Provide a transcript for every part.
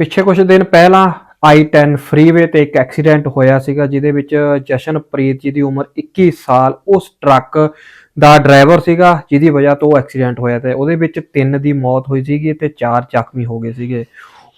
ਪਿੱਛੇ ਕੁਝ ਦਿਨ ਪਹਿਲਾਂ I10 ਫਰੀਵੇ ਤੇ ਇੱਕ ਐਕਸੀਡੈਂਟ ਹੋਇਆ ਸੀਗਾ, ਜਿਹਦੇ ਵਿੱਚ ਜਸ਼ਨਪ੍ਰੀਤ ਜੀ ਦੀ ਉਮਰ 21 ਸਾਲ, ਉਸ ਟਰੱਕ ਦਾ ਡਰਾਈਵਰ ਸੀਗਾ, ਜਿਹਦੀ ਵਜ੍ਹਾ ਤੋਂ ਐਕਸੀਡੈਂਟ ਹੋਇਆ ਤੇ ਉਹਦੇ ਵਿੱਚ ਤਿੰਨ ਦੀ ਮੌਤ ਹੋਈ ਸੀਗੀ ਤੇ ਚਾਰ ਜ਼ਖਮੀ ਹੋ ਗਏ ਸੀਗੇ।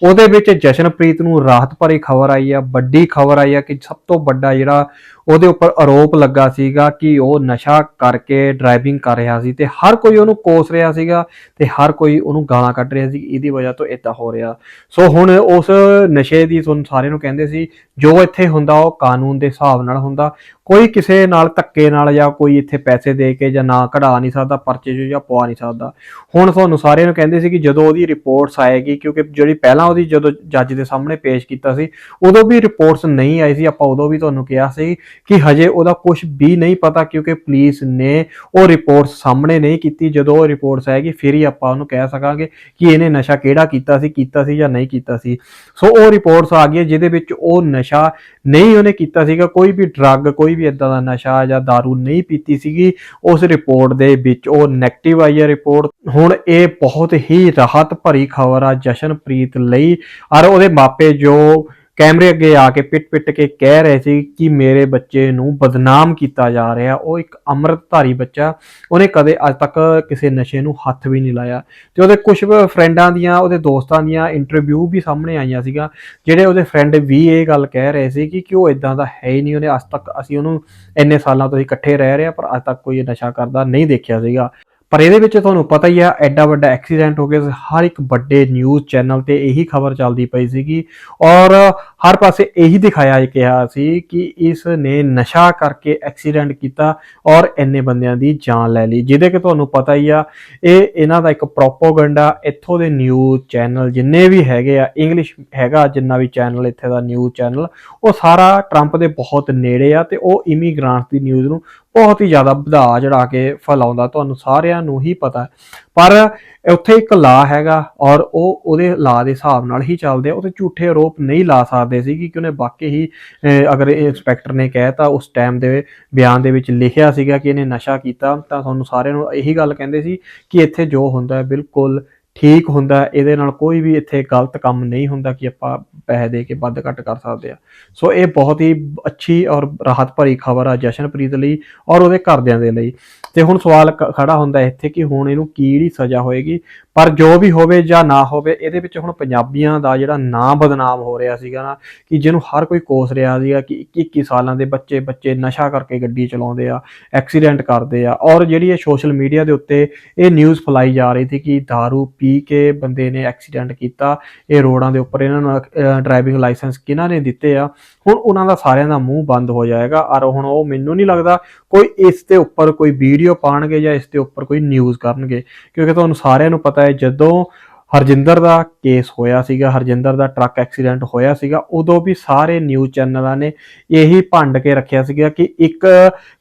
ਉਹਦੇ ਵਿੱਚ ਜਸ਼ਨਪ੍ਰੀਤ ਨੂੰ ਰਾਹਤ ਭਰੀ ਖਬਰ ਆਈ ਆ, ਵੱਡੀ ਖਬਰ ਆਈ ਆ ਕਿ ਸਭ ਤੋਂ ਵੱਡਾ ਜਿਹੜਾ ਉਹਦੇ ਉੱਪਰ ਆਰੋਪ ਲੱਗਾ ਸੀਗਾ ਕਿ ਉਹ ਨਸ਼ਾ ਕਰਕੇ ਡਰਾਈਵਿੰਗ ਕਰ ਰਿਹਾ ਸੀ ਤੇ ਹਰ ਕੋਈ ਉਹਨੂੰ ਕੋਸ ਰਿਹਾ ਸੀਗਾ ਤੇ ਹਰ ਕੋਈ ਉਹਨੂੰ ਗਾਲਾਂ ਕੱਢ ਰਿਹਾ ਸੀ, ਇਹਦੀ ਵਜ੍ਹਾ ਤੋਂ ਇਦਾਂ ਹੋ ਰਿਹਾ। ਸੋ ਹੁਣ ਉਸ ਨਸ਼ੇ ਦੀ ਤੁਹਾਨੂੰ ਸਾਰਿਆਂ ਨੂੰ ਕਹਿੰਦੇ ਸੀ, ਜੋ ਇੱਥੇ ਹੁੰਦਾ ਉਹ ਕਾਨੂੰਨ ਦੇ ਹਿਸਾਬ ਨਾਲ ਹੁੰਦਾ। ਕੋਈ ਕਿਸੇ ਨਾਲ ਧੱਕੇ ਨਾਲ ਜਾਂ ਕੋਈ ਇੱਥੇ ਪੈਸੇ ਦੇ ਕੇ ਜਾਂ ਨਾ ਕਢਾ ਨਹੀਂ ਸਕਦਾ, ਪਰਚੇ 'ਚ ਜਾਂ ਪਵਾ ਨਹੀਂ ਸਕਦਾ। ਹੁਣ ਤੁਹਾਨੂੰ ਸਾਰਿਆਂ ਨੂੰ ਕਹਿੰਦੇ ਸੀ ਕਿ ਜਦੋਂ ਉਹਦੀ ਰਿਪੋਰਟਸ ਆਏਗੀ, ਕਿਉਂਕਿ ਜਿਹੜੀ ਪਹਿਲਾਂ ਉਹਦੀ ਜਦੋਂ ਜੱਜ ਦੇ ਸਾਹਮਣੇ ਪੇਸ਼ ਕੀਤਾ ਸੀ, ਉਦੋਂ ਵੀ ਰਿਪੋਰਟਸ ਨਹੀਂ ਆਈ ਸੀ, ਆਪਾਂ ਉਦੋਂ ਵੀ ਤੁਹਾਨੂੰ ਕਿਹਾ ਸੀ ਕਿ ਹਜੇ ਉਹਦਾ ਕੁਝ ਵੀ ਨਹੀਂ ਪਤਾ ਕਿਉਂਕਿ ਪੁਲਿਸ ਨੇ ਉਹ ਰਿਪੋਰਟ ਸਾਹਮਣੇ ਨਹੀਂ ਕੀਤੀ। ਜਦੋਂ ਉਹ ਰਿਪੋਰਟਸ ਆਏਗੀ, ਫਿਰ ਹੀ ਆਪਾਂ ਉਹਨੂੰ ਕਹਿ ਸਕਾਂਗੇ ਕਿ ਇਹਨੇ ਨਸ਼ਾ ਕਿਹੜਾ ਕੀਤਾ ਸੀ ਕੀਤਾ ਸੀ ਜਾਂ ਨਹੀਂ ਕੀਤਾ ਸੀ। ਸੋ ਉਹ ਰਿਪੋਰਟਸ ਆ ਗਈਆਂ, ਜਿਹਦੇ ਵਿੱਚ ਉਹ ਨਸ਼ਾ ਨਹੀਂ ਉਹਨੇ ਕੀਤਾ ਸੀਗਾ। ਕੋਈ ਵੀ ਡਰੱਗ, ਕੋਈ ਵੀ ਇਦਾਂ ਦਾ ਨਸ਼ਾ ਜਾਂ दारू ਨਹੀਂ ਪੀਤੀ ਸੀਗੀ। ਉਸ ਰਿਪੋਰਟ ਦੇ ਵਿੱਚ ਉਹ ਨੈਗੇਟਿਵ ਆਈ ਹੈ ਰਿਪੋਰਟ। ਹੁਣ ਇਹ ਬਹੁਤ ਹੀ ਰਾਹਤ ਭਰੀ ਖਬਰ ਆ ਜਸ਼ਨਪ੍ਰੀਤ ਲਈ। ਔਰ ਉਹਦੇ ਮਾਪੇ ਜੋ ਕੈਮਰੇ ਅੱਗੇ ਆ ਕੇ ਪਿੱਟ-ਪਿੱਟ ਕੇ ਕਹਿ ਰਹੇ ਸੀ ਕਿ ਮੇਰੇ ਬੱਚੇ ਨੂੰ ਬਦਨਾਮ ਕੀਤਾ ਜਾ ਰਿਹਾ ਉਹ ਇੱਕ ਅੰਮ੍ਰਿਤਧਾਰੀ ਬੱਚਾ। ਉਹਨੇ ਕਦੇ ਅੱਜ ਤੱਕ ਕਿਸੇ ਨਸ਼ੇ ਨੂੰ ਹੱਥ ਵੀ ਨਹੀਂ ਲਾਇਆ। ਤੇ ਉਹਦੇ ਕੁਝ ਫਰੈਂਡਾਂ ਦੀਆਂ, ਉਹਦੇ ਦੋਸਤਾਂ ਦੀਆਂ ਇੰਟਰਵਿਊ ਵੀ ਸਾਹਮਣੇ ਆਈਆਂ ਸੀਗਾ ਜਿਹੜੇ ਉਹਦੇ ਫਰੈਂਡ ਵੀ ਇਹ ਗੱਲ ਕਹਿ ਰਹੇ ਸੀ ਕਿ ਕਿ ਉਹ ਇਦਾਂ ਦਾ ਹੈ ਹੀ ਨਹੀਂ। ਉਹਨੇ ਅੱਜ ਤੱਕ ਅਸੀਂ ਉਹਨੂੰ ਇੰਨੇ ਸਾਲਾਂ ਤੋਂ ਹੀ ਇਕੱਠੇ ਰਹਿ ਰਹੇ ਆ ਪਰ ਅੱਜ ਤੱਕ ਕੋਈ ਨਸ਼ਾ ਕਰਦਾ ਨਹੀਂ ਦੇਖਿਆ ਸੀਗਾ। ਪਰ ਇਹਦੇ ਵਿੱਚ ਤੁਹਾਨੂੰ ਪਤਾ ਹੀ ਆ ਐਡਾ ਵੱਡਾ ਐਕਸੀਡੈਂਟ ਹੋ ਗਿਆ ਸੀ, ਹਰ ਇੱਕ ਵੱਡੇ ਨਿਊਜ਼ ਚੈਨਲ ਤੇ ਇਹੀ ਖਬਰ ਚੱਲਦੀ ਪਈ ਸੀਗੀ। ਔਰ ਹਰ ਪਾਸੇ ਇਹੀ ਦਿਖਾਇਆ ਗਿਆ ਸੀ ਕਿ ਇਸ ਨੇ ਨਸ਼ਾ ਕਰਕੇ ਐਕਸੀਡੈਂਟ ਕੀਤਾ ਔਰ ਇੰਨੇ ਬੰਦਿਆਂ ਦੀ ਜਾਨ ਲੈ ਲਈ। ਜਿਹਦੇ ਕਿ ਤੁਹਾਨੂੰ ਪਤਾ ਹੀ ਆ, ਇਹ ਇਹਨਾਂ ਦਾ ਇੱਕ ਪ੍ਰੋਪੋਗੈਂਡਾ ਇੱਥੋਂ ਦੇ ਨਿਊਜ਼ ਚੈਨਲ ਜਿੰਨੇ ਵੀ ਹੈਗੇ ਆ ਇੰਗਲਿਸ਼ ਹੈਗਾ ਜਿੰਨਾ ਵੀ ਚੈਨਲ ਇੱਥੇ ਦਾ ਨਿਊਜ਼ ਚੈਨਲ ਉਹ ਸਾਰਾ ਟਰੰਪ ਦੇ ਬਹੁਤ ਨੇੜੇ ਆ ਤੇ ਉਹ ਇਮੀਗ੍ਰਾਂਟਸ ਦੀ ਨਿਊਜ਼ ਨੂੰ ਬਹੁਤ ਹੀ ਜ਼ਿਆਦਾ ਵਧਾ ਚੜਾ ਕੇ ਫੈਲਾਉਂਦਾ। ਤੁਹਾਨੂੰ ਸਾਰਿਆਂ ਨੂੰ ਹੀ ਪਤਾ ਪਰ ਉੱਥੇ ਇੱਕ ਲਾ ਹੈਗਾ ਔਰ ਉਹ ਉਹਦੇ ਲਾ ਦੇ ਹਿਸਾਬ ਨਾਲ ਹੀ ਚੱਲਦੇ ਆ। ਉਹ ਤੇ ਝੂਠੇ ਆਰੋਪ ਨਹੀਂ ਲਾ ਸਕਦੇ ਸੀ ਕਿ ਉਹਨੇ ਵਾਕਈ ਹੀ ਅਹ, ਅਗਰ ਇੰਸਪੈਕਟਰ ਨੇ ਕਹਿਤਾ ਉਸ ਟਾਈਮ ਦੇ ਬਿਆਨ ਦੇ ਵਿੱਚ ਲਿਖਿਆ ਸੀਗਾ ਕਿ ਇਹਨੇ ਨਸ਼ਾ ਕੀਤਾ ਤਾਂ ਤੁਹਾਨੂੰ ਸਾਰਿਆਂ ਨੂੰ ਇਹੀ ਗੱਲ ਕਹਿੰਦੇ ਸੀ ਕਿ ਇੱਥੇ ਜੋ ਹੁੰਦਾ ਹੈ ਬਿਲਕੁਲ ਠੀਕ ਹੁੰਦਾ, ਇਹਦੇ ਨਾਲ ਕੋਈ ਵੀ ਇੱਥੇ ਗਲਤ ਕੰਮ ਨਹੀਂ ਹੁੰਦਾ ਕਿ ਆਪਾਂ ਪੈਸੇ ਦੇ ਕੇ ਵੱਧ ਘੱਟ ਕਰ ਸਕਦੇ ਆ। ਸੋ ਇਹ ਬਹੁਤ ਹੀ ਅੱਛੀ ਔਰ ਰਾਹਤ ਭਰੀ ਖਬਰ ਆ ਜਸ਼ਨਪ੍ਰੀਤ ਲਈ ਔਰ ਉਹਦੇ ਘਰਦਿਆਂ ਦੇ ਲਈ। ਤੇ ਹੁਣ ਸਵਾਲ ਖੜਾ ਹੁੰਦਾ ਇੱਥੇ ਕਿ ਹੁਣ ਇਹਨੂੰ ਕਿਹੜੀ ਸਜ਼ਾ ਹੋਏਗੀ ਪਰ ਜੋ ਵੀ ਹੋਵੇ ਜਾਂ ਨਾ ਹੋਵੇ, ਇਹਦੇ ਵਿੱਚ ਹੁਣ ਪੰਜਾਬੀਆਂ ਦਾ ਜਿਹੜਾ ਨਾਂ ਬਦਨਾਮ ਹੋ ਰਿਹਾ ਸੀਗਾ ਨਾ, ਕਿ ਜਿਹਨੂੰ ਹਰ ਕੋਈ ਕੋਸ ਰਿਹਾ ਸੀਗਾ ਕਿ 21 21 ਸਾਲਾਂ ਦੇ ਬੱਚੇ ਬੱਚੇ ਨਸ਼ਾ ਕਰਕੇ ਗੱਡੀ ਚਲਾਉਂਦੇ ਆ, ਐਕਸੀਡੈਂਟ ਕਰਦੇ ਆ ਔਰ ਜਿਹੜੀ ਇਹ ਸੋਸ਼ਲ ਮੀਡੀਆ ਦੇ ਉੱਤੇ ਇਹ ਨਿਊਜ਼ ਫਲਾਈ ਜਾ ਰਹੀ ਸੀ ਕਿ दारू ਪੀ ਕੇ ਬੰਦੇ ਨੇ ਐਕਸੀਡੈਂਟ ਕੀਤਾ, ਇਹ ਰੋਡਾਂ ਦੇ ਉੱਪਰ ਇਹਨਾਂ ਨੂੰ ਡਰਾਈਵਿੰਗ ਲਾਇਸੈਂਸ ਕਿਹਨਾਂ ਨੇ ਦਿੱਤੇ ਆ, ਹੁਣ ਉਹਨਾਂ ਦਾ ਸਾਰਿਆਂ ਦਾ ਮੂੰਹ ਬੰਦ ਹੋ ਜਾਏਗਾ, ਔਰ ਹੁਣ ਉਹ ਮੈਨੂੰ ਨਹੀਂ ਲੱਗਦਾ ਕੋਈ ਇਸ ਦੇ ਉੱਪਰ ਕੋਈ ਵੀਡੀਓ ਪਾਣਗੇ ਜਾਂ ਇਸ ਦੇ ਉੱਪਰ ਕੋਈ ਨਿਊਜ਼ ਕਰਨਗੇ, ਕਿਉਂਕਿ ਤੁਹਾਨੂੰ ਸਾਰਿਆਂ ਨੂੰ ਪਤਾ ਹੈ। ਜਦੋਂ ਹਰਜਿੰਦਰ ਦਾ ਕੇਸ ਹੋਇਆ ਸੀਗਾ ਹਰਜਿੰਦਰ ਦਾ ਟਰੱਕ ਐਕਸੀਡੈਂਟ ਹੋਇਆ ਸੀਗਾ ਉਦੋਂ ਵੀ ਸਾਰੇ ਨਿਊਜ਼ ਚੈਨਲਾਂ ਨੇ ਇਹੀ ਭੰਡ ਕੇ ਰੱਖਿਆ ਸੀਗਾ ਕਿ ਇੱਕ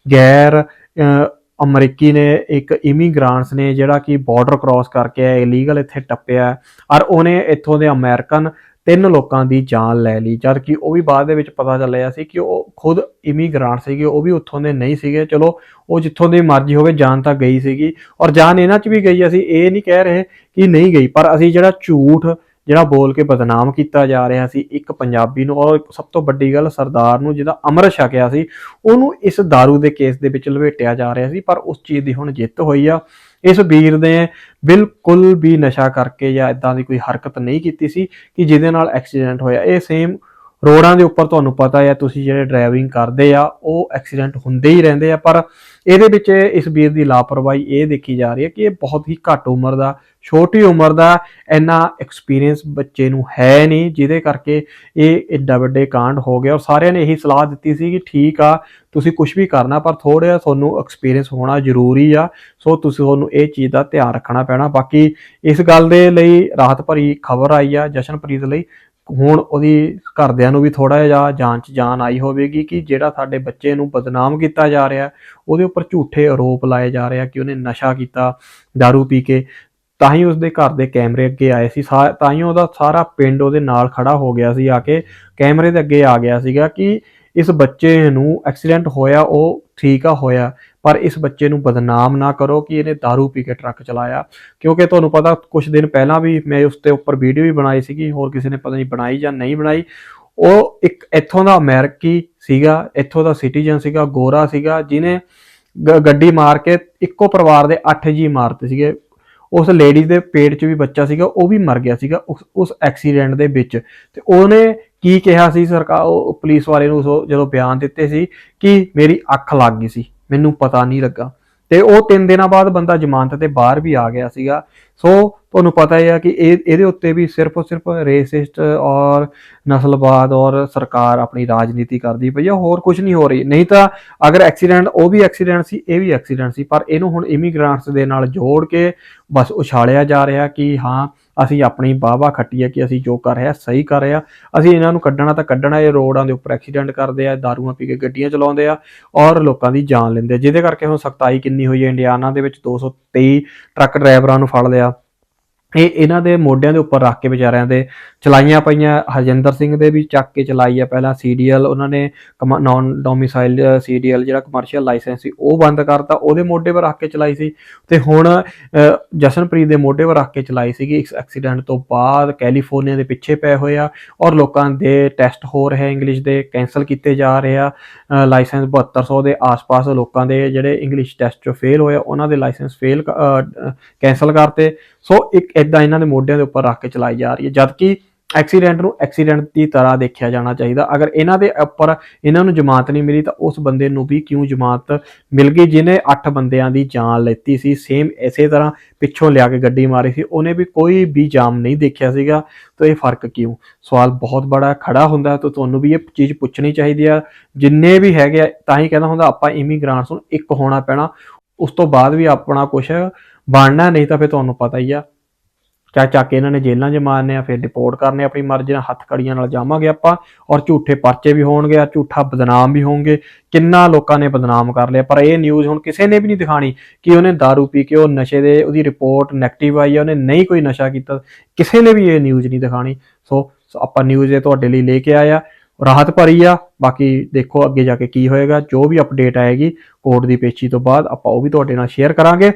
ਗੈਰ ਅਹ, ਅਮਰੀਕੀ ਨੇ ਇੱਕ ਇਮੀਗ੍ਰਾਂਟਸ ਨੇ ਜਿਹੜਾ ਕਿ ਬਾਰਡਰ ਕ੍ਰਾਸ ਕਰਕੇ ਆ ਇਲੀਗਲ ਇੱਥੇ ਟੱਪਿਆ ਔਰ ਉਹਨੇ ਇੱਥੋਂ ਦੇ ਅਮਰੀਕਨ ਤਿੰਨ ਲੋਕਾਂ ਦੀ ਜਾਨ ਲੈ ਲਈ। ਜਦ ਕਿ ਉਹ ਵੀ ਬਾਅਦ ਦੇ ਵਿੱਚ ਪਤਾ ਚੱਲਿਆ ਸੀ ਕਿ ਉਹ ਖੁਦ ਇਮੀਗ੍ਰਾਂਟ ਸੀਗੇ, ਉਹ ਵੀ ਉੱਥੋਂ ਦੇ ਨਹੀਂ ਸੀਗੇ। ਚਲੋ, ਉਹ ਜਿੱਥੋਂ ਦੀ ਮਰਜ਼ੀ ਹੋਵੇ, ਜਾਨ ਤਾਂ ਗਈ ਸੀਗੀ। ਔਰ ਜਾਨ ਇਹਨਾਂ 'ਚ ਵੀ ਗਈ, ਅਸੀਂ ਇਹ ਨਹੀਂ ਕਹਿ ਰਹੇ ਕਿ ਨਹੀਂ ਗਈ, ਪਰ ਅਸੀਂ ਜਿਹੜਾ ਝੂਠ, ਜਿਹੜਾ ਬੋਲ ਕੇ ਬਦਨਾਮ ਕੀਤਾ ਜਾ ਰਿਹਾ ਸੀ ਇੱਕ ਪੰਜਾਬੀ ਨੂੰ, ਔਰ ਸਭ ਤੋਂ ਵੱਡੀ ਗੱਲ ਸਰਦਾਰ ਨੂੰ, ਜਿਹਦਾ ਅੰਮ੍ਰਿਤ ਛਕਿਆ ਸੀ, ਉਹਨੂੰ ਇਸ दारू ਦੇ ਕੇਸ ਦੇ ਵਿੱਚ ਲਵੇਟਿਆ ਜਾ ਰਿਹਾ ਸੀ, ਪਰ ਉਸ ਚੀਜ਼ ਦੀ ਹੁਣ ਜਿੱਤ ਹੋਈ ਆ। ਇਸ ਵੀਰ ਨੇ ਬਿਲਕੁਲ ਵੀ ਨਸ਼ਾ ਕਰਕੇ ਜਾਂ ਇਦਾਂ ਦੀ ਕੋਈ ਹਰਕਤ ਨਹੀਂ ਕੀਤੀ ਸੀ ਕਿ ਜਿਹਦੇ ਨਾਲ ਐਕਸੀਡੈਂਟ ਹੋਇਆ। ਇਹ ਸੇਮ ਰੋਡਾਂ ਦੇ ਉੱਪਰ ਤੁਹਾਨੂੰ ਪਤਾ ਹੈ ਤੁਸੀਂ ਜਿਹੜੇ ਡਰਾਈਵਿੰਗ ਕਰਦੇ ਆ, ਉਹ ਐਕਸੀਡੈਂਟ ਹੁੰਦੇ ਹੀ ਰਹਿੰਦੇ ਆ, ਪਰ ਇਹਦੇ ਵਿੱਚ ਇਸ ਵੀਰ ਦੀ ਲਾਪਰਵਾਹੀ ਇਹ ਦੇਖੀ ਜਾ ਰਹੀ ਹੈ ਕਿ ਇਹ ਬਹੁਤ ਹੀ ਘੱਟ ਉਮਰ ਦਾ, ਛੋਟੀ ਉਮਰ ਦਾ ਇੰਨਾ ਐਕਸਪੀਰੀਅੰਸ ਬੱਚੇ ਨੂੰ ਹੈ ਨਹੀਂ, ਜਿਹਦੇ ਕਰਕੇ ਇਹ ਐਡਾ ਵੱਡੇ ਕਾਂਡ ਹੋ ਗਿਆ। ਔਰ ਸਾਰਿਆਂ ਨੇ ਇਹੀ ਸਲਾਹ ਦਿੱਤੀ ਸੀ ਕਿ ਠੀਕ ਆ, ਤੁਸੀਂ ਕੁਝ ਵੀ ਕਰਨਾ, ਪਰ ਥੋੜਾ ਜਿਹਾ ਤੁਹਾਨੂੰ ਐਕਸਪੀਰੀਅੰਸ ਹੋਣਾ ਜ਼ਰੂਰੀ ਆ। ਸੋ ਤੁਸੀਂ ਤੁਹਾਨੂੰ ਇਹ ਚੀਜ਼ ਦਾ ਧਿਆਨ ਰੱਖਣਾ ਪੈਣਾ। ਬਾਕੀ ਇਸ ਗੱਲ ਦੇ ਲਈ ਰਾਹਤ ਭਰੀ ਖਬਰ ਆਈ ਆ ਜਸ਼ਨਪ੍ਰੀਤ ਲਈ। ਹੁਣ ਉਹਦੀ ਘਰਦਿਆਂ ਨੂੰ ਵੀ ਥੋੜਾ ਜਿਹਾ ਜਾਂਚ ਜਾਨ ਆਈ ਹੋਵੇਗੀ ਕਿ ਜਿਹੜਾ ਸਾਡੇ ਬੱਚੇ ਨੂੰ ਬਦਨਾਮ ਕੀਤਾ ਜਾ ਰਿਹਾ, ਉਹਦੇ ਉੱਪਰ ਝੂਠੇ ਆਰੋਪ ਲਾਏ ਜਾ ਰਿਹਾ ਕਿ ਉਹਨੇ ਨਸ਼ਾ ਕੀਤਾ दारू ਪੀ ਕੇ। ਤਾਂ ਹੀ ਉਸਦੇ ਘਰ ਦੇ ਕੈਮਰੇ ਅੱਗੇ ਆਏ ਸੀ। ਸਾ- ਤਾਂ ਹੀ ਉਹਦਾ ਸਾਰਾ ਪਿੰਡ ਉਹਦੇ ਨਾਲ ਖੜਾ ਹੋ ਗਿਆ ਸੀ, ਆ ਕੇ ਕੈਮਰੇ ਦੇ ਅੱਗੇ ਆ ਗਿਆ ਸੀਗਾ ਕਿ ਇਸ ਬੱਚੇ ਨੂੰ ਐਕਸੀਡੈਂਟ ਹੋਇਆ, ਉਹ ਠੀਕ ਆ ਹੋਇਆ, ਪਰ ਇਸ ਬੱਚੇ ਨੂੰ ਬਦਨਾਮ ਨਾ ਕਰੋ ਕਿ ਇਹਨੇ दारू ਪੀ ਕੇ ਟਰੱਕ ਚਲਾਇਆ। ਕਿਉਂਕਿ ਤੁਹਾਨੂੰ ਪਤਾ ਕੁਝ ਦਿਨ ਪਹਿਲਾਂ ਵੀ ਮੈਂ ਉਸ ਤੇ ਉੱਪਰ ਵੀਡੀਓ ਵੀ ਬਣਾਈ ਸੀਗੀ, ਹੋਰ ਕਿਸੇ ਨੇ ਪਤਾ ਨਹੀਂ ਬਣਾਈ ਜਾਂ ਨਹੀਂ ਬਣਾਈ। ਉਹ ਇੱਕ ਇੱਥੋਂ ਦਾ ਅਮਰੀਕੀ ਸੀਗਾ, ਇੱਥੋਂ ਦਾ ਸਿਟੀਜ਼ਨ ਸੀਗਾ, ਗੋਰਾ ਸੀਗਾ ਜਿਨੇ ਗ- ਗੱਡੀ ਮਾਰ ਕੇ ਇੱਕੋ ਪਰਿਵਾਰ ਦੇ 8 ਜੀ ਮਾਰਤੇ ਸੀਗੇ। ਉਸ ਲੇਡੀ ਦੇ ਪੇਟ 'ਚ ਵੀ ਬੱਚਾ ਸੀਗਾ, ਉਹ ਵੀ ਮਰ ਗਿਆ ਸੀਗਾ ਉਸ ਉਸ ਐਕਸੀਡੈਂਟ ਦੇ ਵਿੱਚ। ਤੇ ਉਹਨੇ ਕੀ ਕਿਹਾ ਸੀ ਸਰਕਾਰ ਉਹ ਪੁਲਿਸ ਵਾਲੇ ਨੂੰ ਉਸ- ਜਦੋਂ ਬਿਆਨ ਦਿੱਤੇ ਸੀ ਕਿ ਮੇਰੀ ਅੱਖ ਲੱਗ ਗਈ ਸੀ, ਮੈਨੂੰ ਪਤਾ ਨਹੀਂ ਲੱਗਾ। ਤੇ ਉਹ 3 ਦਿਨਾਂ ਬਾਅਦ ਬੰਦਾ ਜ਼ਮਾਨਤ ਤੇ ਬਾਹਰ ਵੀ ਆ ਗਿਆ ਸੀਗਾ। ਸੋ ਤੁਹਾਨੂੰ ਪਤਾ ਹੀ ਆ ਕਿ ਇਹ, ਇਹਦੇ ਉੱਤੇ ਵੀ ਸਿਰਫ ਸਿਰਫ ਰੇਸਿਸਟ ਔਰ ਨਸਲਵਾਦ ਔਰ ਸਰਕਾਰ ਆਪਣੀ ਰਾਜਨੀਤੀ ਕਰਦੀ ਪਈ ਆ, ਹੋਰ ਕੁਝ ਨਹੀਂ ਹੋ ਰਹੀ। ਨਹੀਂ ਤਾਂ ਅਗਰ ਐਕਸੀਡੈਂਟ ਉਹ ਵੀ ਐਕਸੀਡੈਂਟ ਸੀ, ਇਹ ਵੀ ਐਕਸੀਡੈਂਟ ਸੀ, ਪਰ ਇਹਨੂੰ ਹੁਣ ਇਮੀਗ੍ਰੈਂਟਸ ਦੇ ਨਾਲ ਜੋੜ ਕੇ ਬਸ ਉਛਾਲਿਆ ਜਾ ਰਿਹਾ ਕਿ ਹਾਂ ਅਸੀਂ ਆਪਣੀ ਬਾਵਾ ਖੱਟੀ ਹੈ ਕਿ ਅਸੀਂ ਜੋ ਕਰ ਰਹੇ ਹਾਂ ਸਹੀ ਕਰ ਰਹੇ। ਹਾਂ ਅਸੀਂ ਇਹਨਾਂ ਨੂੰ ਕੱਢਣਾ ਤਾਂ ਕੱਢਣਾ, ਇਹ ਰੋਡਾਂ ਦੇ ਉੱਪਰ ਐਕਸੀਡੈਂਟ ਕਰਦੇ ਆ, ਦਾਰੂਆਂ ਪੀ ਕੇ ਗੱਡੀਆਂ ਚਲਾਉਂਦੇ ਆ ਔਰ ਲੋਕਾਂ ਦੀ ਜਾਨ ਲੈਂਦੇ ਆ। ਜਿਹਦੇ ਕਰਕੇ ਹੁਣ ਸਖਤਾਈ ਕਿੰਨੀ ਹੋਈ ਹੈ, ਇੰਡੀਆਨਾ ਦੇ ਵਿੱਚ 223 ਟਰੱਕ ਡਰਾਈਵਰਾਂ ਨੂੰ ਫੜ ਲਿਆ। ਇਹ ਇਹਨਾਂ ਦੇ ਮੋਢਿਆਂ ਦੇ ਉੱਪਰ ਰੱਖ ਕੇ ਵਿਚਾਰਿਆਂ ਦੇ ਚਲਾਈਆਂ ਪਈਆਂ ਹਰਜਿੰਦਰ ਸਿੰਘ ਦੇ ਵੀ ਚੱਕ ਕੇ ਚਲਾਈ ਆ ਪਹਿਲਾਂ ਸੀਡੀਐਲ ਉਹਨਾਂ ਨੇ ਨਾਨ ਡੋਮਿਸਾਈਲ ਸੀਡੀਐਲ ਜਿਹੜਾ ਕਮਰਸ਼ੀਅਲ ਲਾਇਸੈਂਸ ਸੀ ਉਹ ਬੰਦ ਕਰਤਾ ਉਹਦੇ ਮੋਢੇ 'ਤੇ ਰੱਖ ਕੇ ਚਲਾਈ ਸੀ ਤੇ ਹੁਣ ਜਸ਼ਨਪ੍ਰੀਤ ਦੇ ਮੋਢੇ 'ਤੇ ਰੱਖ ਕੇ ਚਲਾਈ ਸੀਗੀ ਇਸ ਐਕਸੀਡੈਂਟ ਤੋਂ ਬਾਅਦ ਕੈਲੀਫੋਰਨੀਆ ਦੇ ਪਿੱਛੇ ਪਏ ਹੋਏ ਆ ਔਰ ਲੋਕਾਂ ਦੇ ਟੈਸਟ ਹੋ ਰਹੇ ਇੰਗਲਿਸ਼ ਦੇ ਕੈਨਸਲ ਕੀਤੇ ਜਾ ਰਹੇ ਆ ਅਹ, ਲਾਇਸੈਂਸ 7200 ਦੇ ਆਸ-ਪਾਸ ਲੋਕਾਂ ਦੇ ਜਿਹੜੇ ਇੰਗਲਿਸ਼ ਟੈਸਟ 'ਚੋਂ ਫੇਲ ਹੋਏ ਆ, ਉਹਨਾਂ ਦੇ ਲਾਇਸੈਂਸ ਫੇਲ ਕੈਨਸਲ ਕਰਤੇ। ਸੋ ਇੱਕ ਇਦਾਂ ਇਹਨਾਂ ਦੇ ਮੋਢਿਆਂ ਦੇ ਉੱਪਰ ਰੱਖ ਕੇ ਚਲਾਈ ਜਾ ਰਹੀ ਹੈ। ਜਦਕਿ ਐਕਸੀਡੈਂਟ ਨੂੰ ਐਕਸੀਡੈਂਟ ਦੀ ਤਰ੍ਹਾਂ ਦੇਖਿਆ ਜਾਣਾ ਚਾਹੀਦਾ। ਅਗਰ ਇਹਨਾਂ ਦੇ ਉੱਪਰ ਇਹਨਾਂ ਨੂੰ ਜ਼ਮਾਨਤ ਨਹੀਂ ਮਿਲੀ ਤਾਂ ਉਸ ਬੰਦੇ ਨੂੰ ਵੀ ਕਿਉਂ ਜ਼ਮਾਨਤ ਮਿਲ ਗਈ? ਜਿਹਨੇ 8 ਬੰਦਿਆਂ ਦੀ ਜਾਨ ਲੈਤੀ ਸੀ ਸੇਮ ਇਸੇ ਤਰ੍ਹਾਂ ਪਿੱਛੋਂ ਲਿਆ ਕੇ ਗੱਡੀ ਮਾਰੀ ਸੀ। ਉਹਨੇ ਵੀ ਕੋਈ ਵੀ ਜਾਮ ਨਹੀਂ ਦੇਖਿਆ ਸੀਗਾ। ਤਾਂ ਇਹ ਫ਼ਰਕ ਕਿਉਂ? ਸਵਾਲ ਬਹੁਤ ਬੜਾ ਖੜਾ ਹੁੰਦਾ ਤਾਂ ਤੁਹਾਨੂੰ ਵੀ ਇਹ ਚੀਜ਼ ਪੁੱਛਣੀ ਚਾਹੀਦੀ ਆ ਜਿੰਨੇ ਵੀ ਹੈਗੇ ਆ, ਤਾਂ ਹੀ ਕਹਿੰਦਾ ਹੁੰਦਾ, ਆਪਾਂ ਇਮੀਗ੍ਰਾਂਟਸ ਨੂੰ ਇੱਕ ਹੋਣਾ ਪੈਣਾ। ਉਸ ਤੋਂ ਬਾਅਦ ਵੀ ਆਪਣਾ ਕੁਝ ਬਣਨਾ ਨਹੀਂ ਤਾਂ ਫਿਰ ਤੁਹਾਨੂੰ ਪਤਾ ਹੀ ਆ। ਚਾ ਚਾ ਕੇ ਇਹਨਾਂ ਨੇ ਜੇਲ੍ਹਾਂ 'ਚ ਮਾਰਨੇ ਆ, ਫਿਰ ਡਿਪੋਰਟ ਕਰਨੇ ਆਪਣੀ ਮਰਜ਼ੀ ਨਾਲ ਹੱਥ ਹੱਥਕੜੀਆਂ ਨਾਲ ਜਾਵਾਂਗੇ ਆਪਾਂ ਔਰ ਝੂਠੇ ਪਰਚੇ ਵੀ ਹੋਣਗੇ, ਆ ਝੂਠਾ ਬਦਨਾਮ ਵੀ ਹੋਣਗੇ, ਕਿੰਨਾ ਲੋਕਾਂ ਨੇ ਬਦਨਾਮ ਕਰ ਲਿਆ। ਪਰ ਇਹ ਨਿਊਜ਼ ਹੁਣ ਕਿਸੇ ਨੇ ਵੀ ਨਹੀਂ ਦਿਖਾਣੀ ਕਿ ਉਹਨੇ दारू ਪੀ ਕੇ ਉਹ ਨਸ਼ੇ ਦੇ, ਉਹਦੀ ਰਿਪੋਰਟ ਨੈਗੇਟਿਵ ਆਈ ਆ, ਉਹਨੇ ਨਹੀਂ ਕੋਈ ਨਸ਼ਾ ਕੀਤਾ, ਕਿਸੇ ਨੇ ਵੀ ਇਹ ਨਿਊਜ਼ ਨਹੀਂ ਦਿਖਾਣੀ। ਸੋ ਆਪਾਂ ਨਿਊਜ਼ ਇਹ ਤੁਹਾਡੇ ਲਈ ਲੈ ਕੇ ਆਇਆ ਰਾਹਤ ਭਰੀ ਆ, ਬਾਕੀ ਦੇਖੋ ਅੱਗੇ ਜਾ ਕੇ ਕੀ ਹੋਏਗਾ, ਜੋ ਵੀ ਅਪਡੇਟ ਆਏਗੀ, ਕੋਰਟ ਦੀ ਪੇਸ਼ੀ ਤੋਂ ਬਾਅਦ ਆਪਾਂ ਉਹ ਵੀ ਤੁਹਾਡੇ ਨਾਲ ਸ਼ੇਅਰ ਕਰਾਂਗੇ।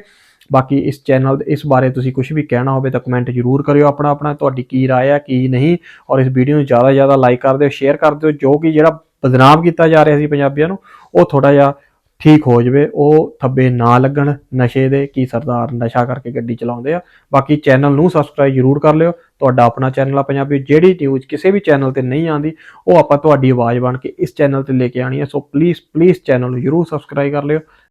ਬਾਕੀ ਇਸ ਚੈਨਲ ਇਸ ਬਾਰੇ ਤੁਸੀਂ ਕੁਝ ਵੀ ਕਹਿਣਾ ਹੋਵੇ ਤਾਂ ਕਮੈਂਟ ਜ਼ਰੂਰ ਕਰਿਓ ਆਪਣਾ ਆਪਣਾ ਤੁਹਾਡੀ ਕੀ ਰਾਏ ਆ, ਕੀ ਨਹੀਂ। ਔਰ ਇਸ ਵੀਡੀਓ ਨੂੰ ਜ਼ਿਆਦਾ ਜ਼ਿਆਦਾ ਲਾਈਕ ਕਰ ਦਿਓ ਸ਼ੇਅਰ ਕਰ ਦਿਓ, ਜੋ ਕਿ ਜਿਹੜਾ ਬਦਨਾਮ ਕੀਤਾ ਜਾ ਰਿਹਾ ਸੀ ਪੰਜਾਬੀਆਂ ਨੂੰ, ਉਹ ਥੋੜਾ ਜਿਹਾ ਠੀਕ ਹੋ ਜਾਵੇ, ਉਹ ਥੱਬੇ ਨਾ ਲੱਗਣ ਨਸ਼ੇ ਦੇ, ਕੀ ਸਰਦਾਰ ਨਸ਼ਾ ਕਰਕੇ ਗੱਡੀ ਚਲਾਉਂਦੇ ਆ। ਬਾਕੀ ਚੈਨਲ ਨੂੰ ਸਬਸਕ੍ਰਾਈਬ ਜ਼ਰੂਰ ਕਰ ਲਿਓ, ਤੁਹਾਡਾ ਆਪਣਾ ਚੈਨਲ ਆ ਪੰਜਾਬੀ, ਜਿਹੜੀ ਨਿਊਜ਼ ਕਿਸੇ ਵੀ ਚੈਨਲ ਤੇ ਨਹੀਂ ਆਂਦੀ ਉਹ ਆਪਾਂ ਤੁਹਾਡੀ ਆਵਾਜ਼ ਬਣ ਕੇ ਇਸ ਚੈਨਲ ਤੇ ਲੈ ਕੇ ਆਣੀ ਹੈ ਸੋ ਪਲੀਜ਼ ਪਲੀਜ਼ ਚੈਨਲ ਨੂੰ ਜ਼ਰੂਰ ਸਬਸਕ੍ਰਾਈਬ ਕਰ ਲਿਓ।